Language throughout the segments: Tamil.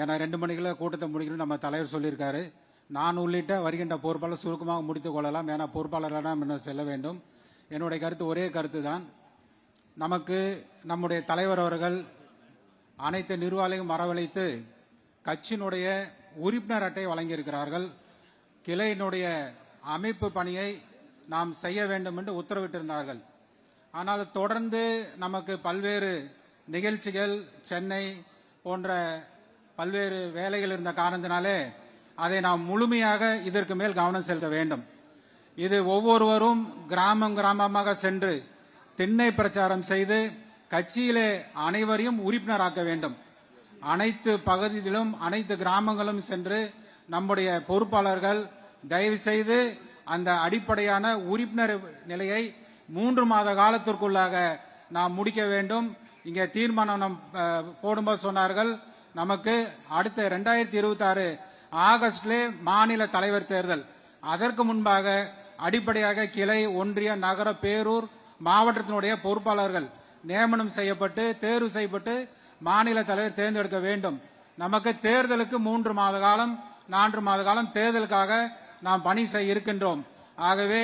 ஏன்னா ரெண்டு மணிக்குள்ள கூட்டத்தை முடிக்கணும் நம்ம தலைவர் சொல்லியிருக்காரு. நான் உள்ளிட்ட வருகின்ற பொறுப்பாளர் சுருக்கமாக முடித்துக் கொள்ளலாம். ஏன்னா பொறுப்பாளரான இன்னும் செல்ல வேண்டும். என்னுடைய கருத்து ஒரே கருத்து தான். நமக்கு நம்முடைய தலைவர் அவர்கள் அனைத்து நிர்வாகிகளையும் வரவழைத்து கட்சியினுடைய உறுப்பினர் அட்டை வழங்கியிருக்கிறார்கள். கிளையினுடைய அமைப்பு பணியை நாம் செய்ய வேண்டும் என்று உத்தரவிட்டிருந்தார்கள். ஆனால் தொடர்ந்து நமக்கு பல்வேறு நிகழ்ச்சிகள் சென்னை போன்ற பல்வேறு வேலைகள் இருந்த காரணத்தினாலே அதை நாம் முழுமையாக இதற்கு மேல் கவனம் செலுத்த வேண்டும். இது ஒவ்வொருவரும் கிராமம் கிராமமாக சென்று திண்ணை பிரச்சாரம் செய்து கட்சியிலே அனைவரையும் உறுப்பினராக்க வேண்டும். அனைத்து பகுதிகளும் அனைத்து கிராமங்களும் சென்று நம்முடைய பொறுப்பாளர்கள் தயவு செய்து அந்த அடிப்படையான உறுப்பினர் நிலையை மூன்று மாத காலத்திற்குள்ளாக நாம் முடிக்க வேண்டும். இங்கே தீர்மானம் நம் போடும்போது சொன்னார்கள் நமக்கு அடுத்த ரெண்டாயிரத்தி இருபத்தி ஆறு ஆகஸ்ட்லே மாநில தலைவர் தேர்தல். அதற்கு முன்பாக அடிப்படையாக கிளை ஒன்றிய நகர பேரூர் மாவட்டத்தினுடைய பொறுப்பாளர்கள் நியமனம் செய்யப்பட்டு தேர்வு செய்யப்பட்டு மாநில தலைவர் தேர்ந்தெடுக்க வேண்டும். நமக்கு தேர்தலுக்கு மூன்று மாத காலம் நான்கு மாத காலம் தேர்தலுக்காக நாம் பணி செய்ய இருக்கின்றோம். ஆகவே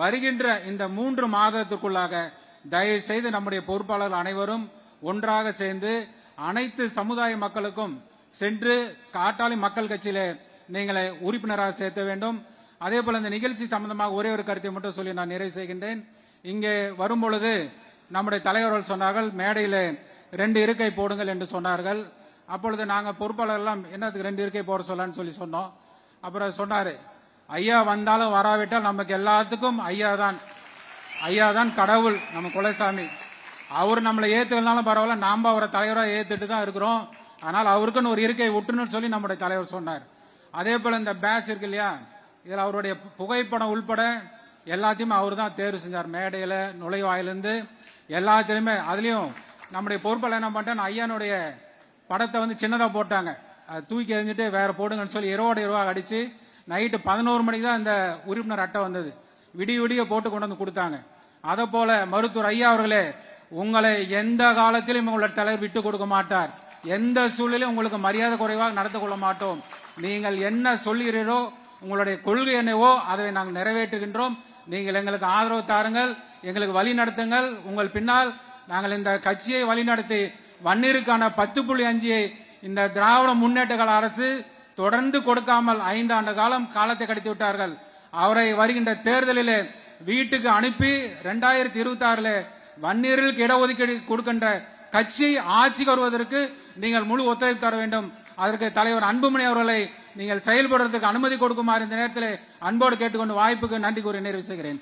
வருகின்ற இந்த மூன்று மாதத்துக்குள்ளாக தயவு செய்து நம்முடைய பொறுப்பாளர்கள் அனைவரும் ஒன்றாக சேர்ந்து அனைத்து சமுதாய மக்களுக்கும் சென்று காட்டாளி மக்கள் கட்சியிலே நீங்களை உறுப்பினராக சேர்த்த வேண்டும். அதே போல இந்த நிகழ்ச்சி சம்பந்தமாக ஒரே ஒரு கருத்தை மட்டும் சொல்லி நான் நிறைவு செய்கின்றேன். இங்கே வரும்பொழுது நம்முடைய தலைவர்கள் சொன்னார்கள் மேடையில் ரெண்டு இருக்கை போடுங்கள் என்று சொன்னார்கள். அப்பொழுது நாங்கள் பொறுப்பாளர்கள்லாம் என்னத்துக்கு ரெண்டு இருக்கை போட சொல்லலாம்னு சொல்லி சொன்னோம். அப்புறம் சொன்னாரு ஐயா வந்தாலும் வராவிட்டால் நமக்கு எல்லாத்துக்கும் ஐயா தான். ஐயா தான் கடவுள் நம்ம குலசாமி. அவர் நம்மளை ஏத்துக்கலனாலும் பரவாயில்ல நாம அவரை தலைவராக ஏத்துட்டு தான் இருக்கிறோம். ஆனால் அவருக்குன்னு ஒரு இருக்கை விட்டுணும்னு சொல்லி நம்முடைய தலைவர் சொன்னார். அதே போல இந்த பேட்ச் இருக்கு இல்லையா? இதில் அவருடைய புகைப்படம் உள்பட எல்லாத்தையும் அவர் தான் தேர்வு செஞ்சார். மேடையில் நுழைவாயிலிருந்து எல்லாத்துலேயுமே அதுலேயும் நம்முடைய பொறுப்பில் என்ன பண்ணிட்டேன் ஐயானுடைய படத்தை வந்து சின்னதாக போட்டாங்க. அதை தூக்கி எறிஞ்சிட்டு வேற போடுங்கன்னு சொல்லி இரவோட இருவாக அடிச்சு நைட்டு பதினோரு மணிக்கு தான் இந்த உறுப்பினர் அட்டை வந்தது. விடிய விடிய போட்டு கொண்டு வந்து கொடுத்தாங்க. அதை போல மருத்துவர் ஐயா அவர்களே உங்களை எந்த காலத்திலும் உங்களுடைய தலைவர் விட்டு கொடுக்க மாட்டார். எந்த சூழலிலும் உங்களுக்கு மரியாதை குறைவாக நடந்து கொள்ள மாட்டோம். நீங்கள் என்ன சொல்கிறீரோ உங்களுடைய கொள்கை என்னவோ அதை நாங்கள் நிறைவேற்றுகின்றோம். நீங்கள் எங்களுக்கு ஆதரவு தாருங்கள் எங்களுக்கு வழி நடத்துங்கள். உங்கள் பின்னால் நாங்கள் இந்த கட்சியை வழிநடத்தி வன்னிற்கான பத்து புள்ளி அஞ்சியை இந்த திராவிட முன்னேற்ற கழக அரசு தொடர்ந்து கொடுக்காமல் ஐந்து ஆண்டு காலம் காலத்தை கடத்தி விட்டார்கள். அவரை வருகின்ற தேர்தலிலே வீட்டுக்கு அனுப்பி ரெண்டாயிரத்தி இருபத்தி ஆறுல வன்னியர்களுக்கு இடஒதுக்கீடு கொடுக்கின்ற கட்சி ஆட்சிக்கு வருவதற்கு நீங்கள் முழு ஒத்துழைப்பு தர வேண்டும். அதற்கு தலைவர் அன்புமணி அவர்களை நீங்கள் செயல்படுறதுக்கு அனுமதி கொடுக்குமாறு இந்த நேரத்தில் அன்போடு கேட்டுக்கொண்டு வாய்ப்புக்கு நன்றி கூறி நிறைவு செய்கிறேன்.